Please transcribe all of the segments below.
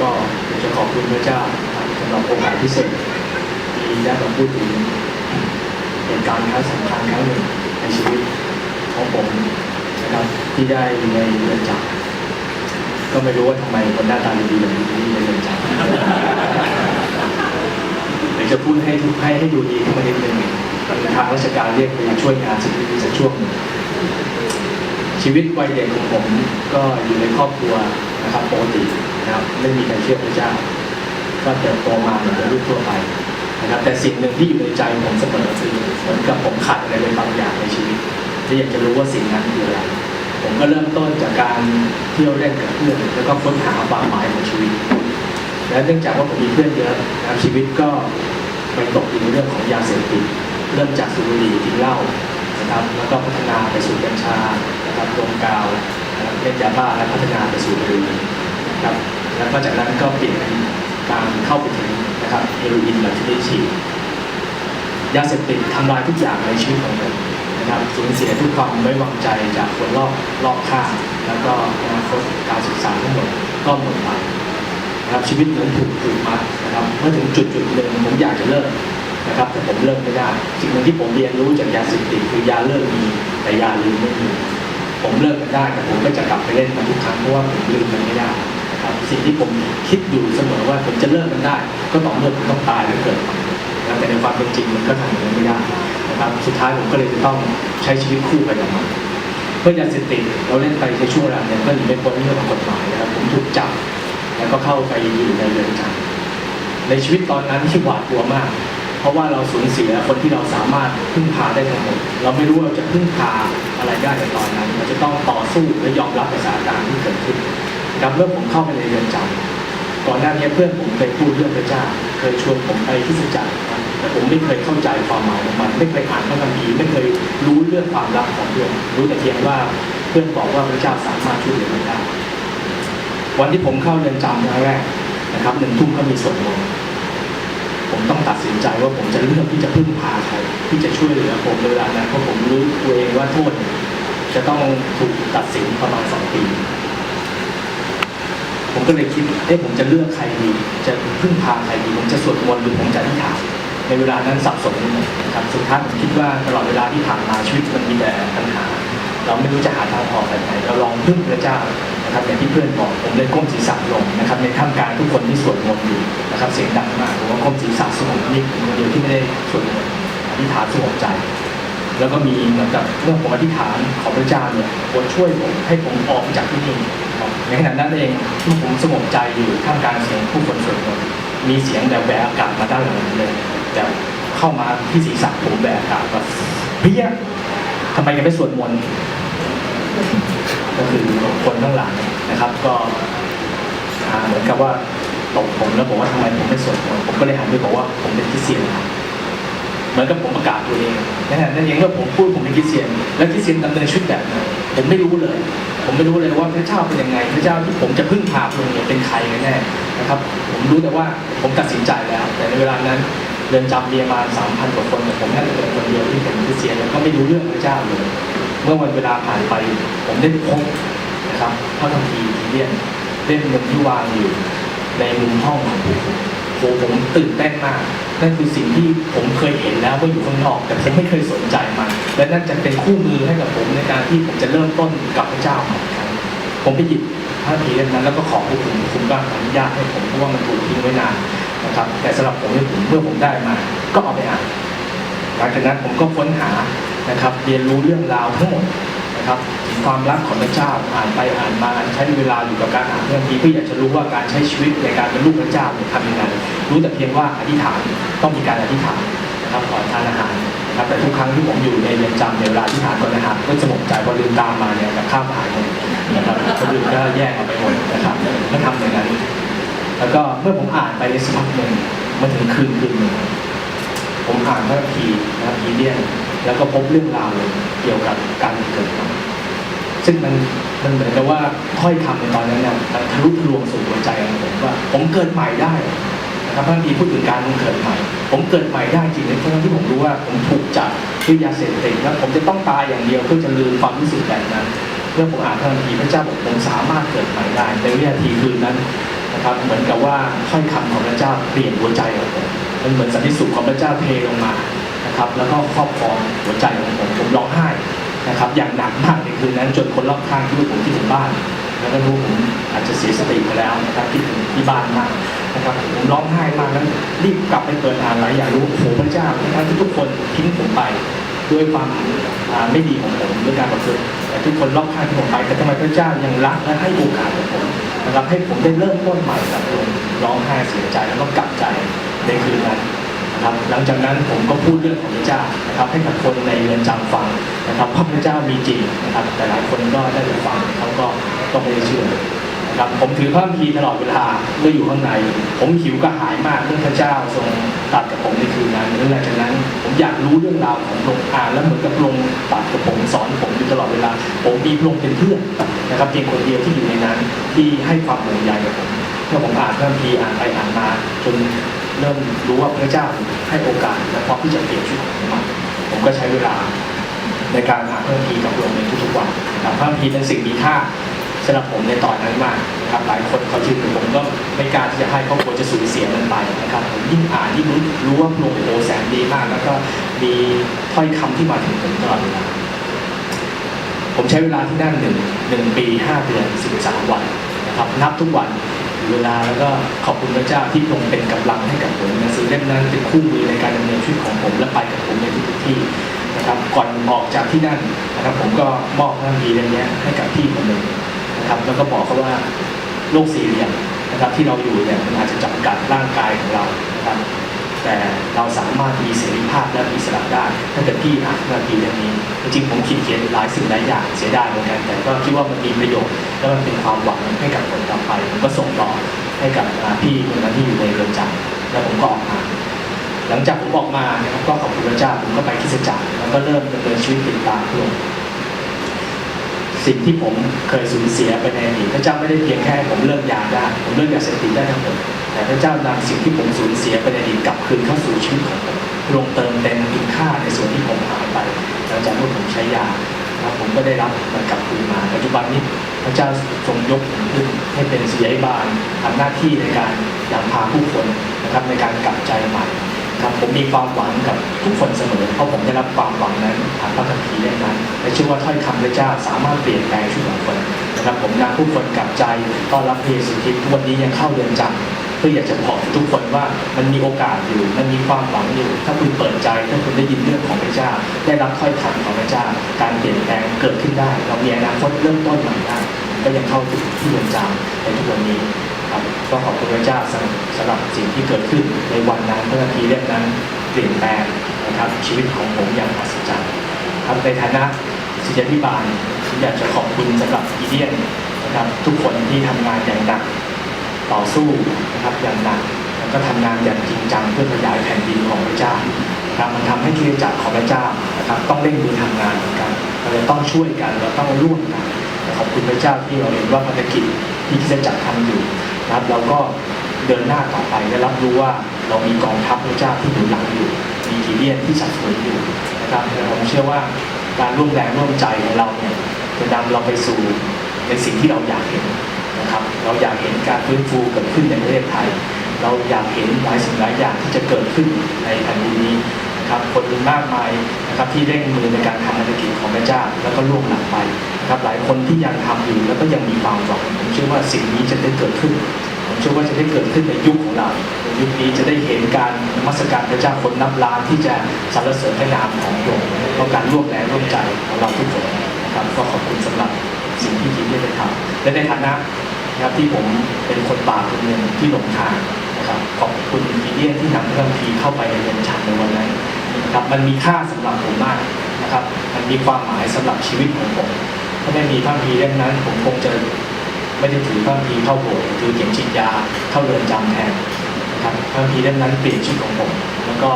ก็อยากจะขอบคุณพระเจ้าสำหรับโอกาสพิเศษที่ได้มาพูดถึงเหตุการณ์ครั้งสำคัญครั้งหนึ่งในชีวิตของผมนะครับที่ได้อยู่ในเรือนจำก็ไม่รู้ว่าทำไมคนหน้าตาดีๆแบบนี้ในเรือนจำเดี๋ยวจะพูดให้ทุกให้ให้ดูดีขึ้นมานิดนึงทางราชการเรียกไปช่วยงานสักนิดสักช่วงหนึ่งชีวิตวัยเด็กของผมก็อยู่ในครอบครัวนะครับปกติ นะครับไม่มีใครเชื่อพระเจ้า ก็เติบโตมาเหมือนลูกทั่วไปนะครับ แต่สิ่งหนึ่งที่อยู่ในใจผมเสมอคือเหมือนกับผมขาดอะไรไปบางอย่างในชีวิตที่อยากจะรู้ว่าสิ่งนั้นคืออะไรผมก็เริ่มต้นจากการเที่ยวเล่นกับเพื่อนแล้วก็ค้นหาความหมายของชีวิต และเนื่องจากว่าผมมีเพื่อนเยอะนะครับชีวิตก็ไปตกอยู่ในเรื่องของยาเสพติดเริ่มจากสูบบุหรี่กินเหล้านะครับ แล้วก็พัฒนาไปสู่กัญชานะครับดมกาวครับเล่นยาบ้าและพัฒนาไปสู่บุหรี่ นะครับแล้วก็จากนั้นก็เปลี่ยนการเข้าไปถึงนะครับเฮโรอีนแบบที่ได้ฉีดยาเสพติดทำลายทุกอย่างในชีวิตของผมนะครับสูญเสียทุกความไว้วางใจจากคนรอบรอบข้างแล้วก็อนาคตการศึกษาทั้งหมดก็หมดไปนะครับชีวิตเหมือนถูกผูกมัดนะครับเมื่อถึงจุดจุดหนึ่งผมอยากจะเลิกนะครับแต่ผมเลิกไม่ได้สิ่งหนึ่งที่ผมเรียนรู้จากยาเสพติดคือยาเลิกมีแต่ยาลืมไม่มีผมเลิกมันได้แต่ผมก็จะกลับไปเล่นมันทุกครั้งเพราะว่าผมลืมมันไม่ได้ สิ่งที่ผมคิดอยู่เสมอว่าผมจะเลิกมันได้ ก็ต่อเมื่อผมต้องตายหรือเกิดนะแต่ในความเป็นจริงมันก็ทำอย่างนั้นไม่ได้นะครับสุดท้ายผมก็เลยจะต้องใช้ชีวิตคู่ไปกับมันเพื่อยาเสพติดเราเล่นไปในช่วงเวลาเนี่ยก็หนีไม่พ้นเรื่องของกฎหมายนะครับผมถูกจับแล้วก็เข้าไปอยู่ในเรือนจำในชีวิตตอนนั้นที่หวาดกลัวมาก เพราะว่าเราสูญเสียคนที่เราสามารถพึ่งพาได้ทั้งหมดเราไม่รู้ว่าเราจะพึ่งพาอะไรได้ในตอนนั้น เราจะต้องต่อสู้และยอมรับกับสถานการณ์ที่เกิดขึ้น ครับเมื่อผมเข้าไปในเรือนจำก่อนหน้านี้เพื่อนผมเคยพูดเรื่องพระเจ้า เคยชวนผมไปที่สัจจะครับแต่ผมไม่เคยเข้าใจความหมายของมัน ไม่เคยอ่านพระคัมภีร์ไม่เคยรู้เรื่องความลับของเพื่อนรู้แต่เพียงว่าเพื่อนบอกว่าพระเจ้าสามารถช่วยเหลือเราได้วันที่ผมเข้าเรือนจำครั้งแรกนะครับหนึ่งทุ่มก็มีสวดมนต์ผมต้องตัดสินใจว่าผมจะเลือกที่จะพึ่งพาใครที่จะช่วยเหลือผมเวลานั้นเพราะผมรู้ตัวเองว่าโทษจะต้องถูกตัดสินประมาณสองปี ผมก็เลยคิดเอ๊ะผมจะเลือกใครดี จะพึ่งพาใครดี ผมจะสวดมนต์หรือผมจะอธิษฐานในเวลานั้นสับสนนะครับสุดท้ายผมคิดว่าตลอดเวลาที่ผ่านมาชีวิตมันมีแต่ปัญหา เราไม่รู้จะหาทางออกแบบไหนเราลองพึ่งพระเจ้านะครับอย่างที่เพื่อนบอกผมเลยก้มศีรษะลงนะครับในท่ามกลางทุกคนที่สวดมนต์อยู่นะครับเสียงดังมากผมก็ก้มศีรษะสงบนิ่งคนเดียวที่ไม่ได้สวดมนต์อธิษฐานสงบใจแล้วก็มีเหมือนกับเมื่อผมองอธิษฐานขอพระเจ้าเนี่ยโปรดช่วยผมให้ผมออกจากที่นี่ ในขณะนั้นเองเมื่ผมสงบใจอยู่ท่ามกลางเสียงผู้คนสวดมนต์มีเสียงแบบแหวกอากาศมาด้านหลังเลยแต่เข้ามาที่ศีรษะผมแหวกอากาศแบบเพี้ยทำไมยังไม่สวดมนต์ก็คือคนข้างหลังนะครับ ก็เหมือนกับว่าตบผมแล้วบอกว่าทำไมผมไม่สวดมนต์ผมก็เลยหันไปบอกว่าผมเป็นคริสเตียนเหมือนกับผมประกาศตัวเองนั่นแหละนั่นเองเมื่อผมพูดผมเป็นคริสเตียน และคริสเตียนดำเนินชีวิตแบบไหนผมไม่รู้เลย ผมไม่รู้เลยว่าพระเจ้าเป็นยังไง พระเจ้าที่ผมจะพึ่งพาพระองค์เนี่ยเป็นใครกันแน่นะครับ ผมรู้แต่ว่าผมตัดสินใจแล้ว แต่ในเวลานั้นเรือนจำมีประมาณสามพันกว่าคนแต่ผมนั่เป็นคนเดียวที่เป็นคริสเตียนแล้วก็ไม่รู้เรื่องพระเจ้าเลย เมื่อวันเวลาผ่านไป ผมได้พบนะครับพระคัมภีร์ที่เรียนเล่มหนึ่งที่วางอยู่ในมุมห้องของผม อ้ผมตื่นเต้นมาก นั่นคือสิ่งที่ผมเคยเห็นแล้วว่าอยู่ข้างนอก แต่ผมไม่เคยสนใจมัน และนั่นจะเป็นคู่มือให้กับผมในการที่ผมจะเริ่มต้นกับพระเจ้าใหม่อีกครั้งผมไปหยิบพระคัมภีร์เล่มนั้นแล้วก็ขอพวกคุณคุณก็อนุญาตให้ผมเพราะว่ามันถูกทิ้งไว้นานนะครับ แต่สำหรับผมเนี่ยผมเมื่อผมได้มา ก็เอาไปอ่านหลังจากนั้นผมก็ค้นหานะครับ เรียนรู้เรื่องราวทั้งหมดนะครับความรักของพระเจ้าอ่านไปอ่านมาใช้เวลาอยู่กับการอ่านเรื่องนี้เพื่ออยากจะรู้ว่าการใช้ชีวิตในการเป็นลูกพระเจ้าเนี่ยทำยังไง รู้แต่เพียงว่าอธิษฐานต้องมีการอธิษฐานนะครับก่อนทานอาหารนะครับแต่ทุกครั้งที่ผมอยู่ในเรือนจำในเวลาอธิษฐานก่อนอาหารก็สงบใจพอลืมตามมาเนี่ยกับข้าวหายหมดนะครับคนอื่นก็แยกออกไปหมดนะครับก็ทำอย่างนั้น แล้วก็เมื่อผมอ่านไปในสักพักหนึ่งมาถึงคืนคืนหนึ่งผมอ่านพระคีนะครับพีเดียนแล้วก็พบเรื่องราวเกี่ยวกับการเกิดม่ซึ่งมันมันเหมือนกับว่าถ้อยคำในตอนนั้นเนี่ยมันทะลุทะลวงสู่หัวใจของผมว่า ผมเกิดใหม่ได้ นะครับพระคัมภีร์พูดถึงการเกิดใหม่ ผมเกิดใหม่ได้จริงในทั้งที่ผมรู้ว่าผมถูกจับด้วยยาเสพติดแล้วผมจะต้องตายอย่างเดียวเพื่อจะลืมความรู้สึกแบบนั้นเมื่อผมอ่านพระคัมภีร์พระเจ้าบอกผมสามารถเกิดใหม่ได้ในวินาทีคืนนั้นนะครับเหมือนกับว่าถ้อยคำของพระเจ้าเปลี่ยนหัวใจของผมมันเหมือนสันติสุขของพระเจ้าเทลงมานะครับ แล้วก็ครอบครองหัวใจของผมผมร้องไห้นะครับ อย่างหนักมากในคืนนั้นจนคนรอบข้างคิดว่าผมคิดถึงบ้าน แล้วก็รู้ผมอาจจะเสียสติไปแล้วนะครับคิดถึงที่บ้านมาก นะครับผมร้องไห้มากแล้วรีบกลับไปเปิดอ่านหลายอย่างรู้โอ้โหพระเจ้าทั้งที่ทุกคนทิ้งผมไปด้วยความไม่ดีของผมด้วยการประพฤติแต่ทุกคนรอบข้างที่ผมไปแต่ทำไมพระเจ้ายังรักและให้โอกาสกับผมนะครับให้ผมได้เริ่มต้นใหม่กับผมร้องไห้เสียใจแล้วก็กลับใจในคืนนั้นนะครับหลังจากนั้นผมก็พูดเรื่องของพระเจ้านะครับให้กับคนในเรือนจำฟังนะครับว่าพระเจ้ามีจริงนะครับแต่หลายคนก็ได้ไปฟังเขาก็ก็ไม่ได้เชื่อ ครับผมถือพระคัมภีร์ตลอดเวลาเมื่ออยู่ข้างใน ผมหิวกระหายมากเรื่องพระเจ้าทรงตัดกับผมในคืนนั้นหลังจากนั้น ผมอยากรู้เรื่องราวของพระองค์อ่านแล้วเหมือนกับพระองค์ตัดกับผมสอนผมอยู่ตลอดเวลา ผมมีพระองค์เป็นเพื่อนนะครับเพียงคนเดียวที่อยู่ในนั้น ที่ให้ความห่วงใยกับผมเมื่อผมอ่านพระคัมภีร์อ่านไปอ่านมาจนเริ่มรู้ว่าพระเจ้าให้โอกาสและพร้อมที่จะเปลี่ยนชีวิตของผมผมก็ใช้เวลาในการอ่านพระคัมภีร์กับพระองค์ในทุกๆวันนะครับพระคัมภีร์เป็นสิ่งมีค่า สำหรับผมในตอนนั้นมากนะครับหลายคนเขาชื่อผมก็ไม่กล้าที่จะให้เขากลัวจะสูญเสียมันไปนะครับผมยิ่งอ่านยิ่งรู้รู้ว่าพระองโอแสนดีมาก แล้วก็มีถ้อยคำที่มาถึงผมตลอดเวลาผมใช้เวลาที่นั่นหนึ่งหนึ่งปีห้าเดือนสิบสามวันนะครับนับทุกวันเวลาแล้วก็ขอบคุณพระเจ้าที่พรงเป็นกำลังให้กับผมหนังสือเล่มนั้นเป็นคู่มือในการดำเนินชีวิตของผมและไปกับผมในทุกที่นะครับก่อนออกจากที่นั่นนะครับผมก็มอบพระคัมภีร์เล่มนี้ให้กับพี่คนหนึ่ง นะครับแล้วก็บอกเขาว่าโรคสี่เหลี่ยมนะครับที่เราอยู่เนี่ยมันอาจจะจำกัดร่างกายของเรานะครับแต่เราสามารถมีเสรีภาพและมีอิสระได้ถ้าเกิดพี่อ่านพระคัมภีร์เล่นี้ จริงๆผมคิดเขียนหลายสิ่งหลายอย่างเสียดายเหมือนกันแต่ก็คิดว่ามันมีประโยชน์ และมันเป็นความหวังให้กับคนต่อไปผมก็ส่งต่อให้กับพี่คนนั้นที่อยู่ในเรือนจำแล้วผมก็ออกมาหลังจากผมออกมานะครับก็ขอบคุณพระเจ้าผมก็ไปคริสตจักรแล้วก็เริ่มดำเนินชีวิตติดตามพระองค์ สิ่งที่ผมเคยสูญเสียไปในอดีตพระเจ้าไม่ได้เพียงแค่ผมเลิกยาได้ผมเลิกยาเสพติดได้ทั้งหมดแต่พระเจ้านำสิ่งที่ผมสูญเสียไปในอดีตกลับคืนเข้าสู่ชีวิตของผมลงเติมเต็มคุณค่าในส่วนที่ผมหายไปหลังจากเมื่ผมใช้ยาแล้วผมก็ได้รับมันกลับคืนมา ปัจจุบันนี้พระเจ้าทรงยกผมขึ้นให้เป็นศิยบาลทำหน้าที่ในการนำพาผู้คนนะครับในการกลับใจใหม่ ครับผมมีความหวังกับทุกคนเสมอเพราะผมได้รับความหวังนั้นผ่านพระคัมภีร์เล่มนั้นและเชื่อว่าถ้อยคำพระเจ้าสามารถเปลี่ยนแปลงชีวิตของคนนะครับผมนำผู้คนกลับใจต้อนรับพระเยซูคริสต์ทุกวันนี้ยังเข้าเรือนจำเพื่ออยากจะบอกทุกคนว่ามันมีโอกาสอยู่ มันมีความหวังอยู่ ถ้าคุณเปิดใจ ถ้าคุณได้ยินเรื่องของพระเจ้า ได้รับถ้อยคำของพระเจ้า การเปลี่ยนแปลงเกิดขึ้นได้ เรามีอนาคตเริ่มต้นใหม่ได้ ก็ยังเข้าถึงที่เรือนจำในทุกวันนี้ ครับก็ขอบคุณพระเจ้าสำหรับสำหรับสิ่งที่เกิดขึ้นในวันนั้นเมื่อทีเล่มนั้นเปลี่ยนแปลงนะครับชีวิตของผมอย่างอัศจรรย์ครับในฐานะศิษยาธิบาลผมอยากจะขอบคุณสำหรับอีเดียนนะครับทุกคนที่ทำงานอย่างหนักต่อสู้นะครับอย่างหนักแล้วก็ทำงานอย่างจริงจังเพื่อขยายแผ่นดินของพระเจ้าครับมันทำให้คริสจักรของพระเจ้านะครับต้องเร่งมือทำงานเหมือนกันเราจะต้องช่วยกันเราต้องร่วมกันขอบคุณพระเจ้าที่เราเห็นว่าภารกิจที่คริสจักรทำอยู่ ครับเราก็เดินหน้าต่อไปและรับรู้ว่าเรามีกองทัพพระเจ้าที่อยู่หลังอยู่ มีกีเดียนที่สับสนอยู่นะครับผมเชื่อว่าการร่วมแรงร่วมใจของเราเนี่ยจะนำเราไปสู่ในสิ่งที่เราอยากเห็นนะครับ เราอยากเห็นการฟื้นฟูเกิดขึ้นในประเทศไทย เราอยากเห็นหลายสิ่งหลายอย่างที่จะเกิดขึ้นในแผ่นดินนี้ นะครับคนมากมายนะครับที่เร่งมือในการทำภารกิจของพระเจ้าแล้วก็ล่วงหลังไปนะครับหลายคนที่ยังทำอยู่แล้วก็ยังมีความหวังผมเชื่อว่าสิ่งนี้จะได้เกิดขึ้นผมเชื่อว่าจะได้เกิดขึ้นในยุคของเราในยุคนี้จะได้เห็นการนมัสการพระเจ้าคนนับล้านที่จะสรรเสริญพระนามของพระองค์เพราะการร่วมแรงร่วมใจของเราทุกคนนะครับก็ขอบคุณสำหรับสิ่งที่ทีมได้ทำและในฐานะนะครับที่ผมเป็นคนบาปคนหนึ่งที่หลงทางนะครับขอบคุณพีเดียที่นำเรื่องพีเข้าไปในเรือนจำในวันนั้น นะครับมันมีค่าสำหรับผมมากนะครับ มันมีความหมายสำหรับชีวิตของผม ถ้าไม่มีพระพีเล่มนั้น ผมคงจะไม่ได้ถือพระพีเข้าโบสถ์ถือเข็มฉีดยาเข้าเรือนจำแทนนะครับพระพีเล่มนั้นเปลี่ยนชีวิตของผม แล้วก็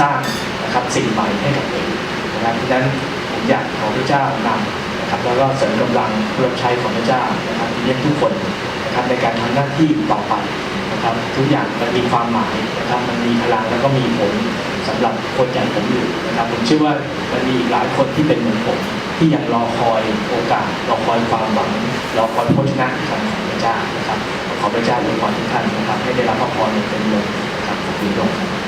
สร้างนะครับสิ่งใหม่ให้กับผมนะครับดังนั้นผมอยากขอพระเจ้านำนะครับ แล้วก็เสริมกำลังเพื่อใช้ของพระเจ้านะครับเรียกทุกคนนะครับในการทำหน้าที่ต่อไปนะครับ ทุกอย่างมันมีความหมายนะครับ มันมีพลังแล้วก็มีผล สำหรับคนอย่างผมอยู่นะครับผมเชื่อว่ามันมีอีกหลายคนที่เป็นเหมือนผมที่ยังรอคอยโอกาสรอคอยความหวังรอคอยโภชนะของพระเจ้านะครับขอพระเจ้าอวยพรทุกท่านนะครับ ให้ได้รับพระพรอย่างเต็มล้นครับขอบคุณครับ